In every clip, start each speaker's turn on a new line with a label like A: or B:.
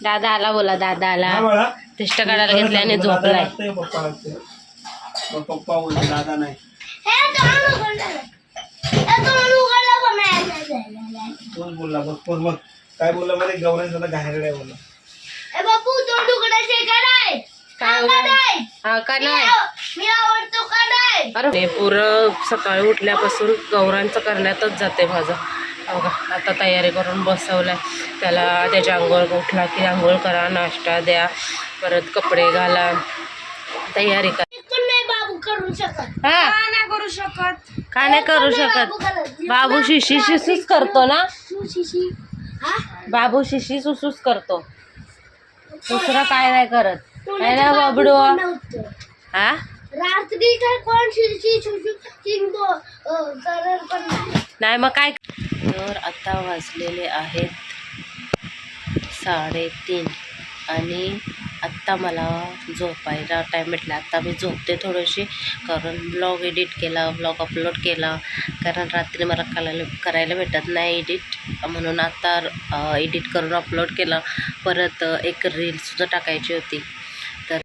A: दादा आला बोला दादा आला.
B: बाळा
A: तिष्ट काढायला घेतलाय आणि
B: दादा
A: झोपलाय
B: पप्पा दादा नाही. तोच बोलला? बघ बघ बघ. काय बोलला मध्ये बोलला.
C: बापू नाही?
A: काय
C: का नाही?
A: हा का नाही?
C: मी आवडतो का नाही?
A: अरे पुरं सकाळी उठल्यापासून गौरांचं करण्यातच जाते माझं. आता तयारी करून बसवलाय. त्याला त्याच्या आंघोळ उठला की आंघोळ करा नाश्ता द्या परत कपडे घाला तयारी करा.
C: पण नाही बाबू करू शकत.
A: हा?
C: नाही करू शकत?
A: का नाही करू शकत? बाबू शिशी शिसूच करतो ना?
C: शिशी हा?
A: बाबू शिशी सुसूच करतो. दुसरं काय नाही करत. काय ना बाबडू. हा?
C: रात्री काय कोण शिशी नाही
A: मग काय? तर आता वाजलेले आहेत. साडेतीन. आणि आत्ता मला झोपायला टाईम भेटला. आत्ता मी झोपते थोडीशी. कारण ब्लॉग एडिट केला ब्लॉग अपलोड केला. कारण रात्री मला करायला करायला भेटत नाही एडिट म्हणून आत्ता एडिट करून अपलोड केला. परत एक रीलसुद्धा टाकायची होती. तर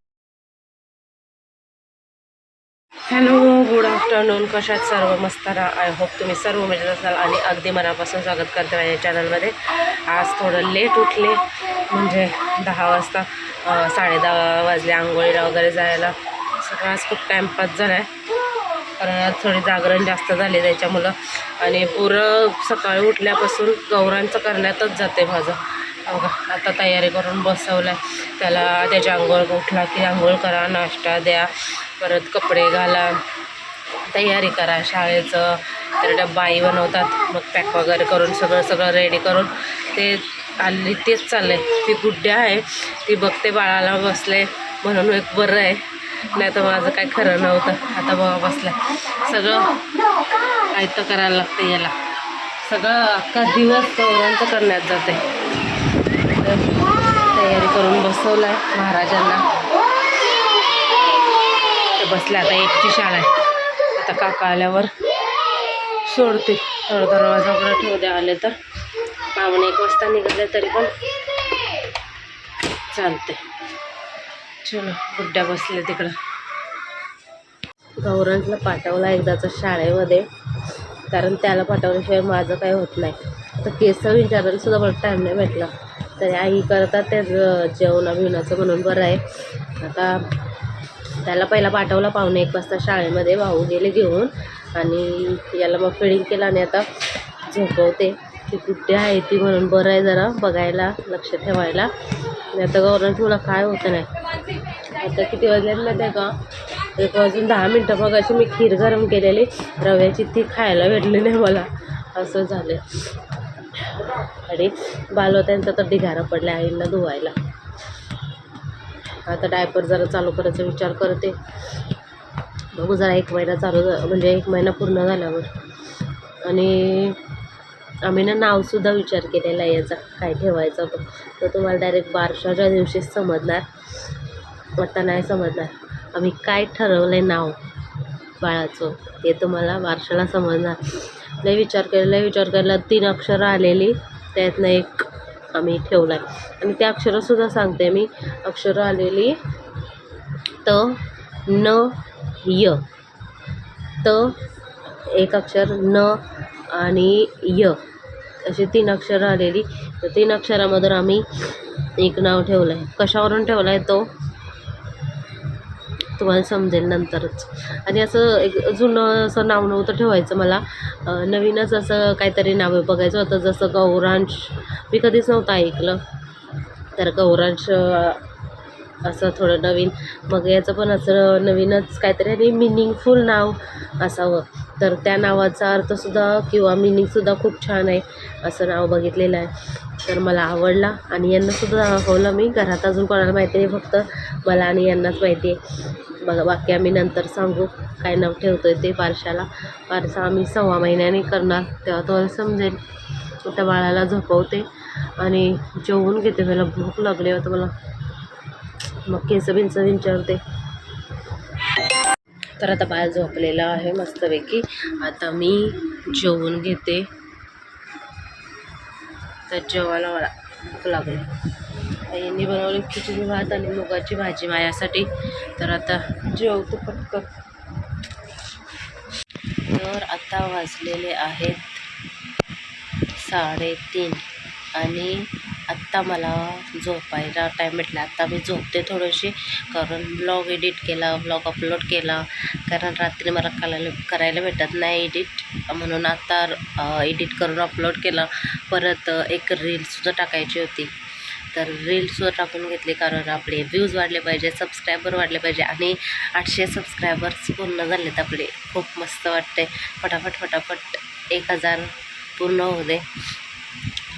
A: हॅलो गुड आफ्टरनून कशात सर्व मस्त राहा आय होप तुम्ही सर्व मजेत असाल आणि अगदी मनापासून स्वागत करते माझ्या चॅनलमध्ये आज थोडं लेट उठले म्हणजे दहा वाजता साडे साडेदहा वाजले आंघोळीला वगैरे जायला. सगळं आज खूप टाईमपास झाला आहे कारण आज थोडी जागरण जास्त झाले त्याच्यामुळं. आणि पुरं सकाळी उठल्यापासून गौरांचं करण्यातच जाते माझं. हो आता तयारी करून बसवलं आहे त्याला त्याच्या आंघोळ उठला की आंघोळ करा नाश्ता द्या परत कपडे घाला. तयारी करा शाळेचं. तर डब्बा आई बनवतात मग पॅक वगैरे करून सगळं सगळं रेडी करून ते आली तेच चाललं आहे ती गुड्ड्या आहे ती बघते बाळाला बसले म्हणून एक बरं आहे. नाही तर माझं काय खरं नव्हतं. आता बाबा बसलं सगळं आयतं करायला लागतं याला. सगळं अख्खा दिवस चौऱ्यांचं करण्यात जाते तयारी करून बसवलं आहे महाराजांना. ते बसले आता एकची शाळा आहे आता काका आल्यावर सोडते. थोडं दरवाजा वगैरे ठेवू द्या आले तर. पाहुणे एक वाजता निघाले तरी पण चालते चलो गुड्ड्या बसले तिकडं. गौरांजला पाठवला एकदाचं शाळेमध्ये. कारण त्याला पाठवल्याशिवाय माझं काही होत नाही. तर केस विचारायला सुद्धा मला टाईम नाही भेटला. तरी आई करतात ते जेवणा बिवणाचं म्हणून बरं आहे. आता त्याला पहिला पाठवला पाहुणे एक वाजता शाळेमध्ये भाऊ गेले घेऊन. आणि याला मग फिडिंग केलं आणि आता झोपवते. ती कुठे आहे ती म्हणून बरं आहे जरा बघायला लक्ष ठेवायला. आणि आता गव्हर्नमेंट तुला काय होतं नाही? आता किती वाजले माहिती आहे का? एक वाजून दहा मिनटं. मग अशी मी खीर गरम केलेली. रव्याची ती खायला भेटली नाही मला. असं झालं आणि बालवत्यांचा तर ढिगारा पडला आईंना धुवायला. आता डायपर जरा चालू करायचा विचार करते. बघू जरा एक महिना चालू झा- म्हणजे एक महिना पूर्ण झाल्यावर. आणि आम्ही ना नावसुद्धा विचार केलेला आहे याचा काय ठेवायचा तो तर तुम्हाला डायरेक्ट बारशाच्या दिवशीच समजणार. आता नाही समजणार. आम्ही काय ठरवलं आहे नाव? बाळाचं. हे तुम्हाला बारशाला समजणार. लय विचार केला लय विचार केला. तीन अक्षरं आलेली. त्यातनं एक आम्ही ठेवलं आहे आणि त्या अक्षरंसुद्धा सांगते मी. अक्षरं आलेली त न य. त एक अक्षर न आणि य. अशी तीन अक्षरं आलेली. तर तीन अक्षरामधून आम्ही एक नाव ठेवलं आहे कशावरून ठेवला आहे तो? तुम्हाला समजेल नंतरच. आणि असं एक जुनं असं नाव नव्हतं ठेवायचं मला. नवीनच असं काहीतरी नावं बघायचं होतं. जसं गौरांश मी कधीच नव्हतं ऐकलं. तर गौरांश असं थोडं नवीन. मग याचं पण असं नवीनच काहीतरी आणि मिनिंगफुल नाव असावं. तर त्या नावाचा अर्थसुद्धा किंवा मिनिंगसुद्धा खूप छान आहे. असं नाव बघितलेलं आहे. तर मला आवडला आणि यांनासुद्धा दाखवलं मी. घरात अजून कोणाला माहिती नाही फक्त मला आणि यांनाच माहिती आहे. बघा बाकी आम्ही नंतर सांगू काय नाव ठेवतो आहे ते पारशाला. पारसा आम्ही सव्वा महिन्याने करणार तेव्हा तुम्हाला समजेल. त्या बाळाला झोपवते आणि जेवून घेते. मला भूक लागली होतं मला. मग केस बिंच विचारते. तर आता बाळ झोपलेलं आहे मस्तपैकी. आता मी जेवून घेते. तर जेवायला मला भूक लागली. यांनी बनवली खिचडी भात आणि मुगाची भाजी माझ्यासाठी. तर आता जेवतो पटकन. तर आता वाजलेले आहेत साडेतीन आणि आत्ता मला झोपायला टाईम भेटला. आत्ता मी झोपते थोडीशी. कारण ब्लॉग एडिट केला ब्लॉग अपलोड केला. कारण रात्री मला करायला करायला भेटत नाही एडिट म्हणून आत्ता एडिट करून अपलोड केला. परत एक रीलसुद्धा टाकायची होती. तर रील्सवर टाकून घेतली कारण आपले व्ह्यूज वाढले पाहिजे सबस्क्रायबर वाढले पाहिजे आणि आठशे सबस्क्रायबर्स पूर्ण झालेत आपले. खूप मस्त वाटते फटाफट फटाफट एक हजार पूर्ण होऊ दे.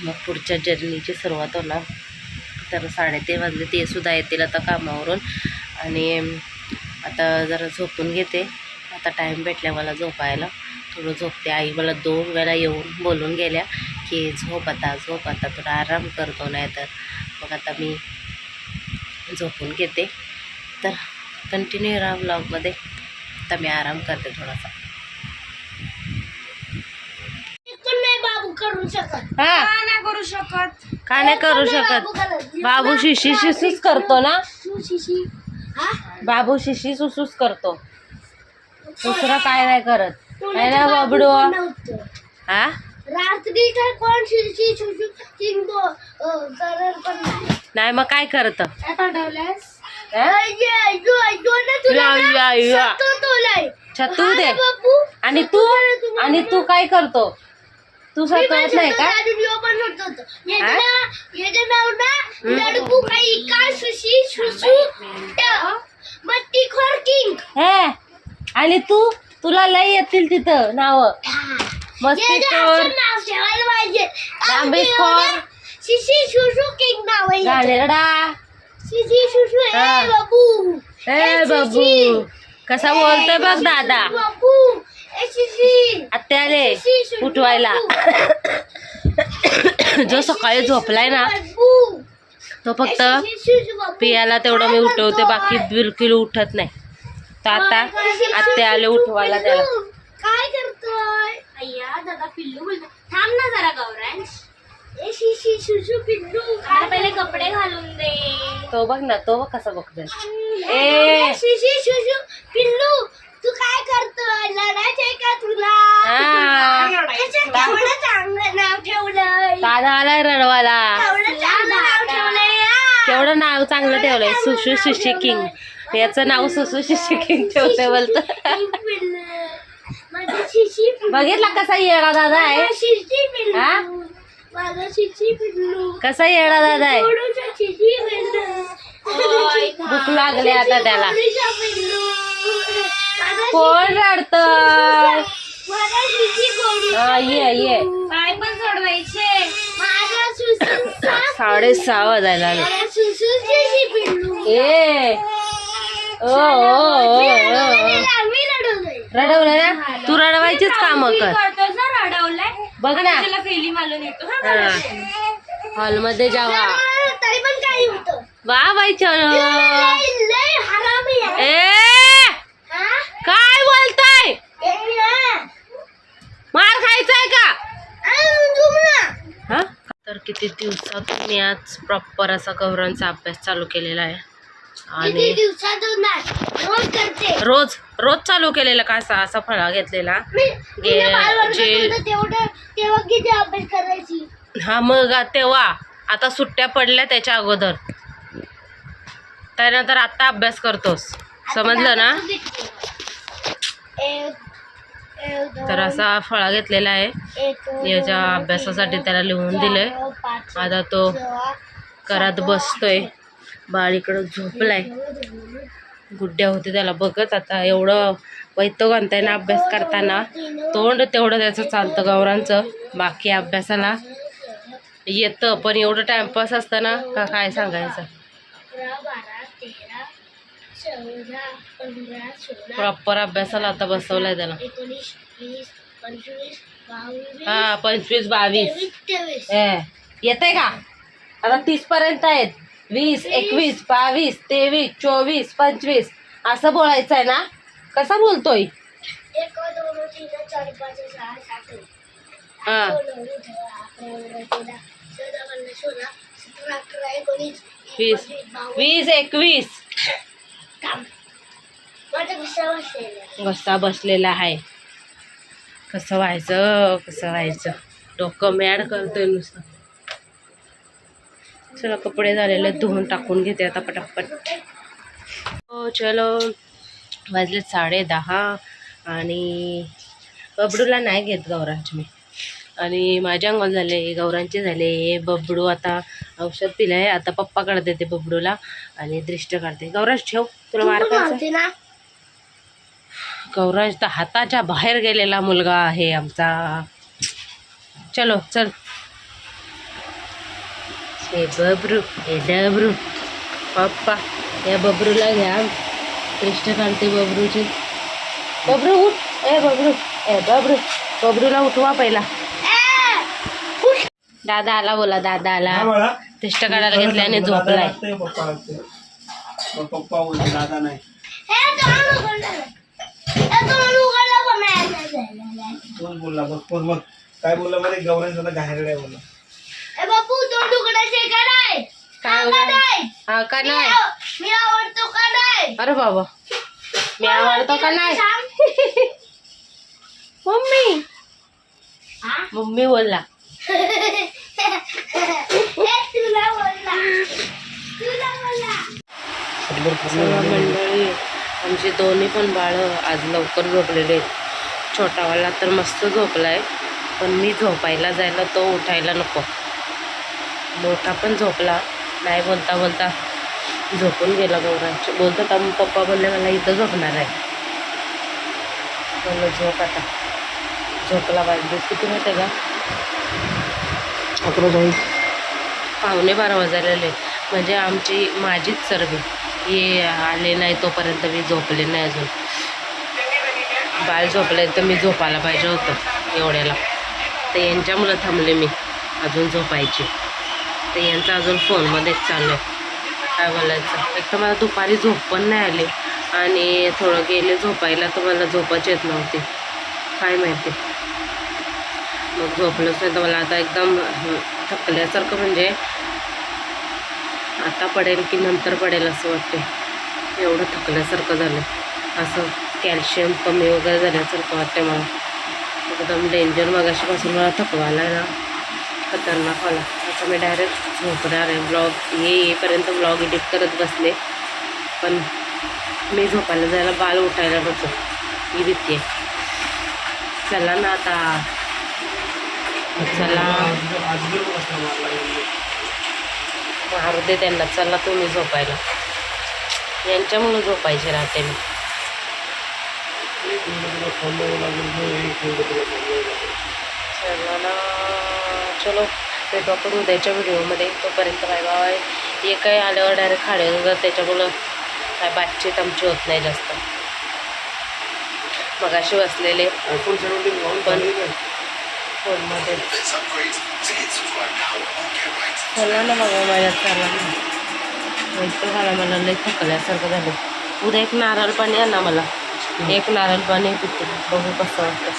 A: मग पुढच्या जर्नीची सुरुवात होणार. तर साडेतीन वाजले ते सुद्धा येतील आता कामावरून. आणि आता जरा झोपून घेते. आता टाईम भेटला मला झोपायला. थोडं झोपते. आई मला दोन वेळा येऊन बोलून गेल्या की झोप आता झोप आता. थोडा आराम करतो नाही तर. मग आता मी झोपून घेते. तर कंटिन्यू राहा ब्लॉगमध्ये आता मी आराम करते थोडासा. हा.
C: करू शकत.
A: का नाही करू शकत. बाबू शिशी शिसूच करतो ना?
C: शिशी
A: बाबू शिशी सुसूच करतो. दुसरं काय नाही करत. आहे ना बाबडू? हा?
C: रात्री काय कोण शिशी करत पण नाही.
A: मग काय करत?
C: काय.
A: छतू दे. आणि तू? आणि तू काय करतो? तू सतवत नाही का? हे आणि तू? तुला लय येतील तिथं नाव. मस्ती खोर. दांबेखोर.
C: शिशी शुशू किंग नाव.
A: गाणेरडा
C: शिशी शुशू
A: हा.
C: ए बाबू.
A: ए बाबू. कसा बोलतोय बघ दादा.
C: बाबू.
A: आत्याले
C: शुशू
A: उठवायला. जो सकाळी झोपलाय ना. तो फक्त. पियाला तेवढं मी उठवते बाकी बिलकुल उठत नाही. तर आता आत्या आले उठवायला त्याला.
C: काय करतोय?
D: अय्या दादा पिल्लू बोलतो थांब ना जरा गौरांश.
C: ए शिशी शुशू पिल्लू
D: पहिले कपडे घालून दे.
A: तो बघ ना तो बघ कसा बघतोय.
C: ए. शिशी शुशू पिल्लू. तू काय करतोय लढायचंय का तुला
A: हा.
C: केवढं चांगलं नाव ठेवलंय
A: दादा आलाय रडवाला
C: केवढं चांगलं नाव ठेवलंय यार.
A: केवढं नाव चांगलं ठेवलंय सुशू शिशी किंग याचं नाव सुसू शिशी किंग ठेवतोय बोलत
C: पिल्लू. माझं शिशी पिल्लू.
A: बघितला कसा येडा दादा आहे
C: माझं शिशी पिल्लू.
A: हा?
C: माझं शिशी पिल्लू
A: कसा येडा दादा आहे
C: थोडंसं शिशी पिल्लू.
A: भूक लागले आता त्याला
C: थोडंसं पिल्लू.
A: कोण. हा ये ये
D: पाय पण सोडवायचे.
C: माझं सुसूचा
A: साडेसहा वाजायला. ए. ओ. रडवलं ना? तू रडवायचीच काम कर. बघ ना.
D: त्याला फेली मालून येतो. हा
A: हा. हॉलमध्ये जावा
C: तरी पण काही होतं.
A: वा बाई चलो. ए!
C: हा?
A: काय बोलताय. मार खायचाय का. हा? तर किती दिवसातून मी आज प्रॉपर असा गौरांचा अभ्यास चालू केलेला आहे. आणि
C: रोज करते.
A: रोज रोज चालू केलेला का असा असा फळा घेतलेला? हा मग तेव्हा आता सुट्ट्या पडल्या त्याच्या अगोदर. त्यानंतर आता अभ्यास करतोस. समजलं ना? तर असा फळा घेतलेला आहे. याच्या अभ्यासासाठी त्याला लिहून दिलंय. आता तो करत बसतोय. बाळ इकडं झोपलाय. गुड्ड्या होते त्याला बघत. आता एवढं वैतोग आणताय ना अभ्यास करताना. तोंड तेवढं त्याचं चालतं गौरांचं. बाकी अभ्यासाला येतं. पण एवढं टाइमपास असतं ना का काय सांगायचं?
C: चौदा पंधरा सोळा
A: प्रॉपर अभ्यासाला आता बसवलाय त्याला.
C: एकोणीस वीस पंचवीस बावीस
A: हा पंचवीस बावीस.
C: तेवीस तेवीस
A: येते का? आता तीस पर्यंत आहेत. वीस एकवीस बावीस तेवीस चोवीस पंचवीस. असं बोलायचं आहे ना? कसा बोलतोय?
C: एक दोन तीन चार पाच सहा सात
A: हा.
C: आठ नऊ दहा अकरा बारा तेरा चौदा पंधरा सोळा सतरा अठरा एकोणीस
A: वीस वीस एकवीस. घसा बसलेला आहे. कसं व्हायचं कसं व्हायचं? डोकं मॅड करतोय नुसतं. चला कपडे झालेले धुवून टाकून घेते आता पटापट. हो चलो. वाजले साडे दहा आणि बबडूला नाही घेत गौराज मी. आणि माझ्या अंगण झाले गौरांचे झाले बबडू आता औषध पिलं आहे आता पप्पाकडे देते बबडूला आणि दृष्ट काढते. गौरांश ठेव. तुला मार गौराज तर हाताच्या बाहेर गेलेला मुलगा आहे आमचा. चलो चल. हे बबरू हे डबरू पप्पा या बबरूला घ्या. कृष्ण काढते बबरूची बबरू उठ. ए बबरू ए बबरू बबरूला उठवा पहिला. दादा आला बोला दादा आला. कृष्ण काढायला घेतल्याने
B: दादा
A: झोपलाय.
B: पप्पा बोलतो दादा नाही.
C: हे.
B: कोण बोलला बघ कोण मग काय बोलला मध्ये? गौरांचा बोलला.
C: बापू का नाही?
A: काय हा का
C: मी आवडतो का नाही?
A: अरे बाबा. मी आवडतो का नाही. मम्मी.
C: हा?
A: मम्मी बोलला. मंडळी आमचे दोन्ही पण बाळं आज लवकर झोपलेले आहेत. छोटावाला तर मस्त झोपलाय पण मी झोपायला जायला तो उठायला नको. मोठा पण झोपला नाही बोलता बोलता झोपून गेला गौरांची बोलतो का पप्पा बोलले मला इथं झोपणार आहे. म्हणलं झोप आता. झोपला पाहिजे किती माहिती का
B: अकरा चाळीस
A: पावणे बारा वाजायला म्हणजे आमची माझीच सर्वे हे आले नाही तोपर्यंत मी झोपले नाही अजून. बाळ झोपले तर मी झोपायला पाहिजे होतं एवढ्याला. तर यांच्यामुळं थांबले मी अजून झोपायची. तर यांचा अजून फोनमध्येच चालू आहे काय बोलायचं? एक तर मला दुपारी झोप पण नाही आली आणि थोडं गेले झोपायला तर मला झोपच येत नव्हती. काय माहिती? मग झोपलंच नाही तर मला आता एकदम थकल्यासारखं म्हणजे आता पडेल की नंतर पडेल असं वाटते एवढं थकल्यासारखं झालं. असं कॅल्शियम कमी वगैरे झाल्यासारखं वाटते मला. एकदम डेंजर मगाशीपासून मला थकवायला ना खतरनाक आला. आता मी डायरेक्ट झोपणार आहे. ब्लॉग ये येईपर्यंत ब्लॉग एडिट करत बसले. पण मी झोपायला जायला बाल उठायला नको ही भीती आहे. चला ना आता. चला. मारू दे त्यांना चला तुम्ही झोपायला. यांच्यामुळं झोपायचे राहते मी. चला. ना चलो. भेटू आपण उद्याच्या व्हिडिओमध्ये. तोपर्यंत बाय बाय. हे काय आल्यावर डायरेक्ट खाडे जातात त्याच्यामुळं काय बातचीत आमची होत नाही जास्त. मगाशी बसलेले. पण फोनमध्ये. चला ना बघा माझ्या चला ना. झाला मला लई थकल्यासारखं झालं. उद्या एक नारळ पाणी आण ना मला. एक नारळ पाणी पिते. बघू कसं वाटतं.